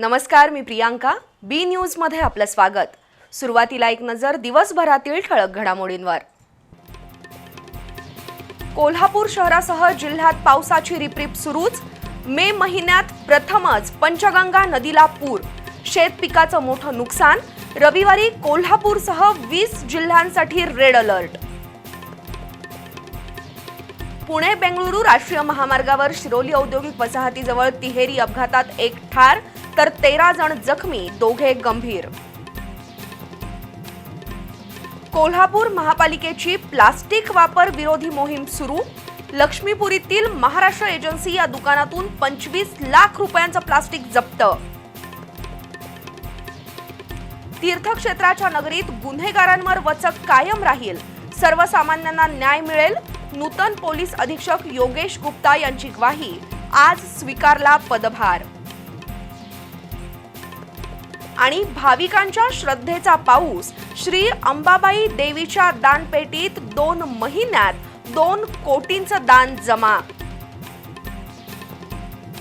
नमस्कार मी प्रियांका. बी न्यूजमध्ये आपलं स्वागत. सुरुवातीला एक नजर दिवसभरातील ठळक घडामोडींवर. कोल्हापूर शहरासह जिल्ह्यात पावसाची रिपरिप सुरूच. मे महिन्यात प्रथमच पंचगंगा नदीला पूर. शेत पिकाचं मोठं नुकसान. रविवारी कोल्हापूरसह वीस जिल्ह्यांसाठी रेड अलर्ट. पुणे बेंगळुरू राष्ट्रीय महामार्गावर शिरोली औद्योगिक वसाहतीजवळ तिहेरी अपघातात एक ठार तर तेरा जण जखमी दोघे गंभीर. कोल्हापूर महापालिकेची प्लास्टिक वापर विरोधी मोहीम सुरू. लक्ष्मीपुरीतील महाराष्ट्र एजन्सी या दुकानातून पंचवीस लाख रुपयांचं प्लास्टिक जप्त. तीर्थक्षेत्राच्या नगरीत गुन्हेगारांवर वचक कायम राहील. सर्वसामान्यांना न्याय मिळेल. नूतन पोलीस अधीक्षक योगेश गुप्ता यांची ग्वाही आज स्वीकारला पदभार. आणि भाविकांच्या श्रद्धेचा पाऊस श्री अंबाबाई देवीच्या दानपेटीत दोन महिन्यात दोन कोटींचं दान जमा